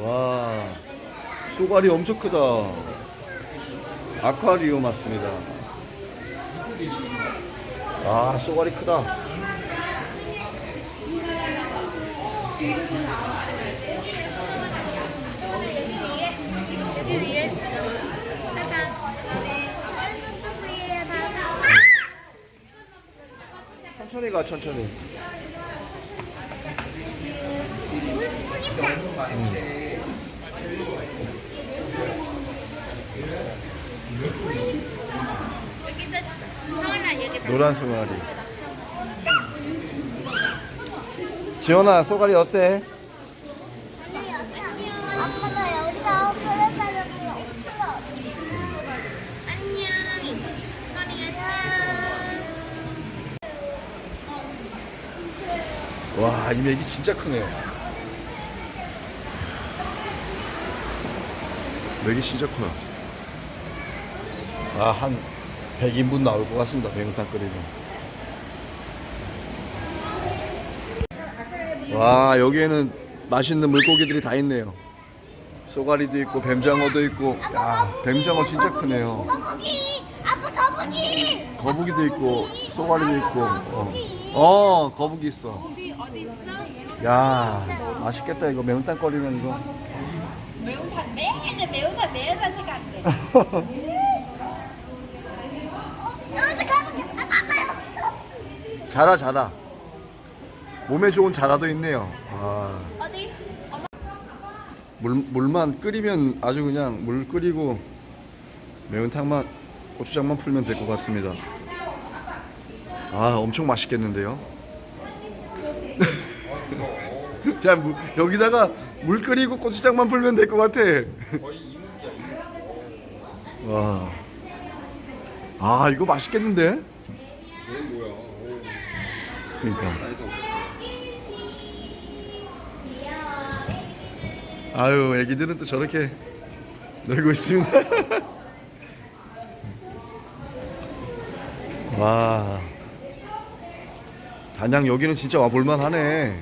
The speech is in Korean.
와, 쏘가리 엄청 크다. 아쿠아리움 맞습니다. 아, 쏘가리 크다. 천천히 가, 천천히. 여기서 서원아 여기 노란 쏘가리. 지원아, 쏘가리 어때? 아빠 나 여기서 그릇하려고요. 안녕 서원이 안녕 와, 이 맥이 진짜 크네요. 맥이 진짜 커요. 아, 한 100인분 나올 것 같습니다. 매운탕 끓이면. 와, 여기에는 맛있는 물고기들이 다 있네요. 쏘가리도 있고, 뱀장어도 있고. 야, 뱀장어 진짜 크네요. 거북이! 아빠 거북이! 거북이도 있고, 쏘가리도 있고. 어, 어 거북이 있어. 야, 맛있겠다 이거 매운탕 끓이면 이거. 매운탕 매일 매운탕 매운탕 생각돼 여기서 거북이! 아빠 아빠 여기서! 자라 자라. 몸에 좋은 자라도 있네요. 아, 어디? 물 물만 끓이면 아주 그냥 물 끓이고 매운탕만 고추장만 풀면 될 것 같습니다. 아, 엄청 맛있겠는데요. 야, 무, 여기다가 물 끓이고 고추장만 풀면 될 것 같아. 와. 아, 이거 맛있겠는데? 그러니까. 아유, 애기들은 또 저렇게 놀고 있습니다. 와. 단양 여기는 진짜 와 볼만 하네.